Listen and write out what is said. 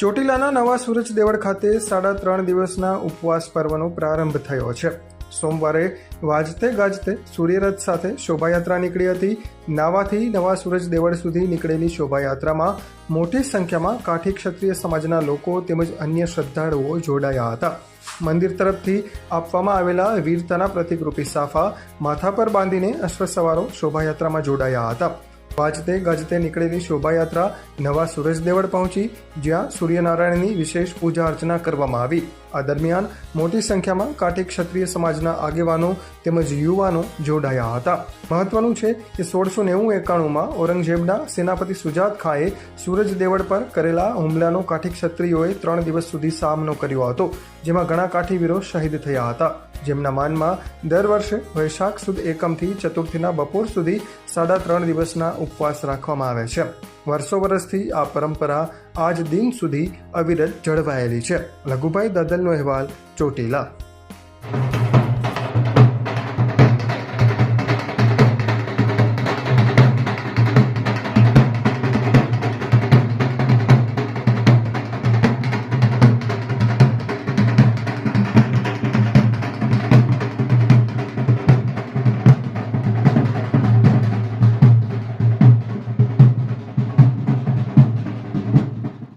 ચોટીલાના નવા સુરજ દેવળ ખાતે સાડા ત્રણ દિવસના ઉપવાસ પર્વનો પ્રારંભ થયો છે. સોમવારે વાજતે ગાજતે સૂર્યરથ સાથે શોભાયાત્રા નીકળી હતી. નાવાથી નવા સુરજ દેવળ સુધી નીકળેલી શોભાયાત્રામાં મોટી સંખ્યામાં કાઠી ક્ષત્રિય સમાજના લોકો તેમજ અન્ય શ્રદ્ધાળુઓ જોડાયા હતા. મંદિર તરફથી આપવામાં આવેલા વીરતાના પ્રતિકરૂપી સાફા માથા પર બાંધીને અશ્વસવારો શોભાયાત્રામાં જોડાયા હતા. વાજતે ગજતે નીકળેલી શોભાયાત્રા નવા સૂરજ દેવળ પહોંચી જ્યાં સૂર્યનારાયણની વિશેષ પૂજા અર્ચના કરવામાં આવી. આ દરમિયાન મોટી સંખ્યામાં કાઠી ક્ષત્રિય સમાજના આગેવાનો તેમજ યુવાનો જોડાયા હતા. મહત્વનું છે કે સોળસો નેવું એકાણુંમાં ઔરંગઝેબના સેનાપતિ સુજાત ખાએ સૂરજ દેવળ પર કરેલા હુમલાનો કાઠી ક્ષત્રિયોએ ત્રણ દિવસ સુધી સામનો કર્યો હતો, જેમાં ઘણા કાઠીવીરો શહીદ થયા હતા. જેમના માનમાં દર વર્ષે વૈશાખ સુદ એકમથી ચતુર્થીના બપોર સુધી સાડા ત્રણ દિવસના ઉપવાસ રાખવામાં આવે છે. વર્ષો વર્ષથી આ પરંપરા આજ દિન સુધી અવિરત જળવાયેલી છે. લઘુભાઈ દદલનો અહેવાલ ચોટીલા